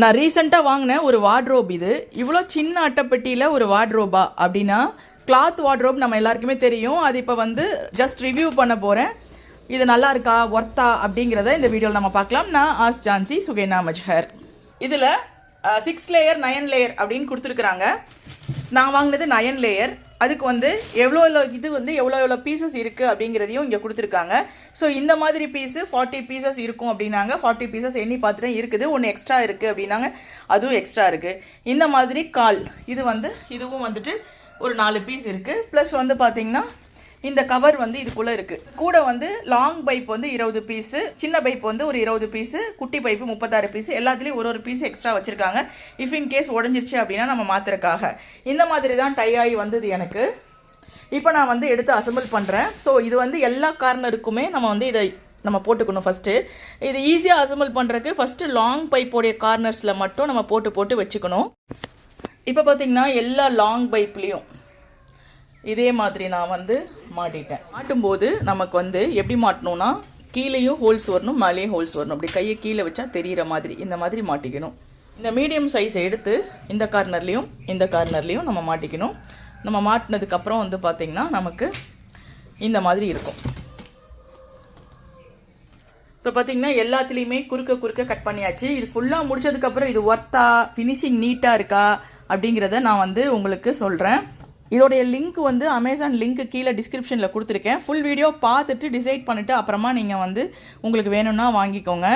நான் ரீசெண்டாக வாங்கின ஒரு வார்ட்ரோப் இது. இவ்வளோ சின்ன அட்டைப்பெட்டியில் ஒரு வார்ட்ரோபா அப்படின்னா கிளாத் வார்ட்ரோப் நம்ம எல்லாருக்குமே தெரியும். அது இப்போ வந்து ஜஸ்ட் ரிவ்யூ பண்ண போகிறேன் இது நல்லா இருக்கா? ஒர்த்தா அப்படிங்கிறத இந்த வீடியோவில் நம்ம பார்க்கலாம். நான் ஆஸ் ஜான்சி சுகேனா மஜ்ஹர். இதில் சிக்ஸ் லேயர் நயன் லேயர் அப்படின்னு கொடுத்துருக்குறாங்க. நான் வாங்கினது நயன் லேயர் அதுக்கு வந்து எவ்வளோ எவ்வளோ இது வந்து எவ்வளோ எவ்வளோ பீசஸ் இருக்குது அப்படிங்கிறதையும் இங்கே கொடுத்துருக்காங்க. ஸோ இந்த மாதிரி பீஸு ஃபார்ட்டி பீசஸ் இருக்கும் அப்படின்னாங்க. ஃபார்ட்டி பீசஸ் எண்ணி பார்த்துட்டு இருக்குது. ஒன்று எக்ஸ்ட்ரா இருக்குது அப்படின்னாங்க. அதுவும் எக்ஸ்ட்ரா இருக்குது இந்த மாதிரி கால் இது வந்து இதுவும் வந்துட்டு ஒரு நாலு பீஸ் இருக்குது ப்ளஸ் வந்து பார்த்திங்கன்னா இந்த கவர் வந்து இதுக்குள்ளே இருக்குது கூட வந்து லாங் பைப் வந்து இருபது பீஸு சின்ன பைப் வந்து ஒரு இருபது பீஸு குட்டி பைப்பு முப்பத்தாறு பீஸு எல்லாத்துலேயும் ஒரு ஒரு பீஸ் எக்ஸ்ட்ரா வச்சுருக்காங்க. இஃப் இன் கேஸ் உடஞ்சிருச்சு அப்படின்னா நம்ம மாத்துறதுக்காக. இந்த மாதிரி தான் டை ஆகி வந்தது எனக்கு. இப்போ நான் வந்து எடுத்து அசம்பிள் பண்ணுறேன் ஸோ இது வந்து எல்லா கார்னருக்குமே நம்ம வந்து இதை நம்ம போட்டுக்கணும் ஃபஸ்ட்டு இது ஈஸியாக அசம்பிள் பண்ணுறதுக்கு ஃபஸ்ட்டு லாங் பைப்போடைய கார்னர்ஸில் மட்டும் நம்ம போட்டு போட்டு வச்சுக்கணும். இப்போ பார்த்தீங்கன்னா எல்லா லாங் பைப்லேயும் இதே மாதிரி நான் வந்து மாட்டிட்டேன். மாட்டும்போது நமக்கு வந்து எப்படி மாட்டணும்னா கீழேயும் ஹோல்ஸ் வரணும் மேலேயும் ஹோல்ஸ் வரணும். அப்படி கையை கீழே வச்சா தெரியிற மாதிரி இந்த மாதிரி மாட்டிக்கணும். இந்த மீடியம் சைஸ் எடுத்து இந்த கார்னர்லேயும் இந்த கார்னர்லேயும் நம்ம மாட்டிக்கணும். நம்ம மாட்டினதுக்கப்புறம் வந்து பார்த்திங்கன்னா நமக்கு இந்த மாதிரி இருக்கும். இப்போ பார்த்தீங்கன்னா எல்லாத்துலேயுமே குறுக்க குறுக்க கட் பண்ணியாச்சு. இது ஃபுல்லாக முடிச்சதுக்கப்புறம் இது ஒர்த்தா ஃபினிஷிங் நீட்டாக இருக்கா அப்படிங்கிறத நான் வந்து உங்களுக்கு சொல்கிறேன் இதோடைய லிங்க் வந்து அமேசான் லிங்க் கீழே டிஸ்கிரிப்ஷனில் கொடுத்துருக்கேன். ஃபுல் வீடியோ பார்த்துட்டு டிசைட் பண்ணிவிட்டு அப்புறமா நீங்கள் வந்து உங்களுக்கு வேணும்னா வாங்கிக்கோங்க.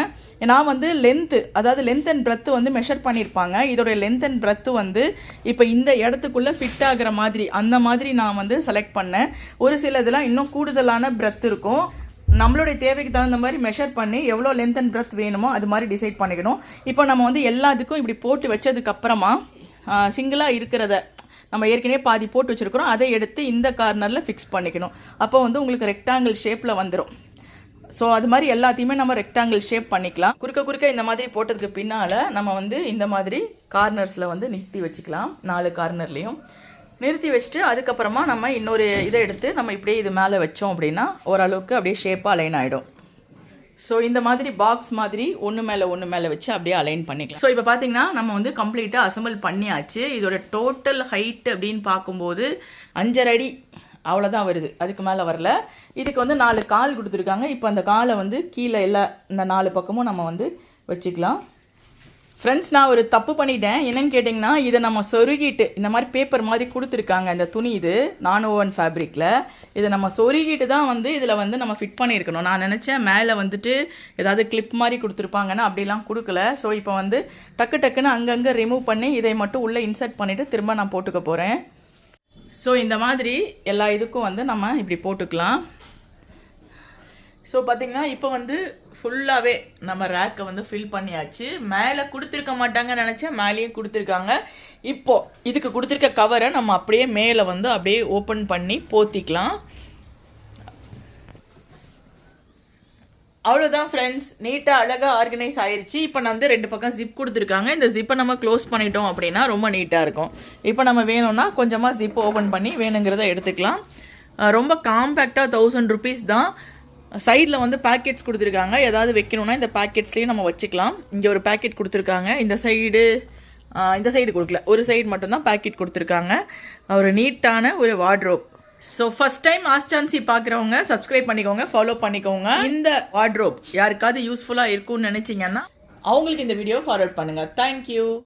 நான் வந்து லென்த்து அதாவது லென்த் அண்ட் breadth வந்து மெஷர் பண்ணியிருப்பாங்க இதோடைய லென்த் அண்ட் breadth வந்து இப்போ இந்த இடத்துக்குள்ளே ஃபிட் ஆகிற மாதிரி அந்த மாதிரி நான் வந்து செலக்ட் பண்ணேன். ஒரு சில இதெல்லாம் இன்னும் கூடுதலான breadth இருக்கும். நம்மளுடைய தேவைக்கு தகுந்த மாதிரி மெஷர் பண்ணி எவ்வளோ லென்த் அண்ட் ப்ரெத் வேணுமோ அது மாதிரி டிசைட் பண்ணிக்கணும். இப்போ நம்ம வந்து எல்லாத்துக்கும் இப்படி போட்டு வச்சதுக்கப்புறமா சிங்கிளாக இருக்கிறத நம்ம ஏற்கனவே பாதி போட்டு வச்சுருக்கிறோம். அதை எடுத்து இந்த கார்னரில் ஃபிக்ஸ் பண்ணிக்கணும். அப்போ வந்து உங்களுக்கு ரெக்டாங்கிள் ஷேப்பில் வந்துடும் ஸோ அது மாதிரி எல்லாத்தையுமே நம்ம ரெக்டாங்கிள் ஷேப் பண்ணிக்கலாம். குறுக்க குறுக்க இந்த மாதிரி போட்டதுக்கு பின்னால் நம்ம வந்து இந்த மாதிரி கார்னர்ஸில் வந்து நிறுத்தி வச்சுக்கலாம். நாலு கார்னர்லேயும் நிறுத்தி வச்சுட்டு அதுக்கப்புறமா நம்ம இன்னொரு இதை எடுத்து நம்ம இப்படியே இது மேலே வச்சோம் அப்படின்னா ஓரளவுக்கு அப்படியே ஷேப்பாக அலைன் ஆகிடும் ஸோ இந்த மாதிரி பாக்ஸ் மாதிரி ஒன்று மேலே ஒன்று மேலே வச்சு அப்படியே அலைன் பண்ணிக்கலாம். ஸோ இப்போ பார்த்தீங்கன்னா நம்ம வந்து கம்ப்ளீட்டாக அசம்பிள் பண்ணியாச்சு. இதோட டோட்டல் ஹைட் அப்படின்னு பார்க்கும்போது அஞ்சரை அடி அவ்வளோதான் வருது. அதுக்கு மேலே வரல. இதுக்கு வந்து நாலு கால் கொடுத்துருக்காங்க. இப்போ அந்த காலை வந்து கீழே எல்லா இந்த நாலு பக்கமும் நம்ம வந்து வச்சுக்கலாம். ஃப்ரெண்ட்ஸ் நான் ஒரு தப்பு பண்ணிட்டேன். என்னன்னு கேட்டிங்கன்னா இதை நம்ம சொருகிட்டு இந்த மாதிரி பேப்பர் மாதிரி கொடுத்துருக்காங்க இந்த துணி இது நான் ஓவன் ஃபேப்ரிக்கில் இதை நம்ம சொருகிட்டு தான் வந்து இதில் வந்து நம்ம ஃபிட் பண்ணியிருக்கணும். நான் நினச்சேன் மேலே வந்துட்டு ஏதாவது கிளிப் மாதிரி கொடுத்துருப்பாங்கன்னா அப்படிலாம் கொடுக்கல. ஸோ இப்போ வந்து டக்கு டக்குன்னு அங்கங்கே ரிமூவ் பண்ணி இதை மட்டும் உள்ளே இன்சர்ட் பண்ணிவிட்டு திரும்ப நான் போட்டுக்க போகிறேன் ஸோ இந்த மாதிரி எல்லா இதுக்கும் வந்து நம்ம இப்படி போட்டுக்கலாம். ஸோ பார்த்திங்கன்னா இப்போ வந்து ஃபுல்லாகவே நம்ம ரேக்கை வந்து ஃபில் பண்ணியாச்சு. மேலே கொடுத்துருக்க மாட்டாங்க நினச்சேன். மேலேயும் கொடுத்துருக்காங்க. இப்போது இதுக்கு கொடுத்துருக்க கவரை நம்ம அப்படியே மேலே வந்து அப்படியே ஓப்பன் பண்ணி போத்திக்கலாம். அவ்வளோதான் ஃப்ரெண்ட்ஸ் நீட்டாக அழகாக ஆர்கனைஸ் ஆயிடுச்சு இப்போ நான் வந்து ரெண்டு பக்கம் ஜிப் கொடுத்துருக்காங்க. இந்த ஜிப்பை நம்ம க்ளோஸ் பண்ணிட்டோம் அப்படின்னா ரொம்ப நீட்டாக இருக்கும். இப்போ நம்ம வேணும்னா கொஞ்சமாக ஜிப் ஓப்பன் பண்ணி வேணுங்கிறத எடுத்துக்கலாம். ரொம்ப காம்பேக்டாக தௌசண்ட் ருபீஸ் தான். சைடில் வந்து பேக்கெட்ஸ் கொடுத்துருக்காங்க. ஏதாவது வைக்கணும்னா இந்த பேக்கெட்ஸ்லேயும் நம்ம வச்சுக்கலாம். இங்கே ஒரு பேக்கெட் கொடுத்துருக்காங்க. இந்த சைடு இந்த சைடு கொடுக்கல. ஒரு சைடு மட்டும்தான் பேக்கெட் கொடுத்துருக்காங்க. ஒரு நீட்டான ஒரு வார்ட்ரோப் ஸோ ஃபஸ்ட் டைம் ஆஸ்டான்சி பார்க்குறவங்க சப்ஸ்கிரைப் பண்ணிக்கோங்க ஃபாலோ பண்ணிக்கோங்க. இந்த வார்ட்ரோப் யாருக்காவது யூஸ்ஃபுல்லாக இருக்கும்னு நினச்சிங்கன்னா அவங்களுக்கு இந்த வீடியோ ஃபார்வர்ட் பண்ணுங்கள் தேங்க்யூ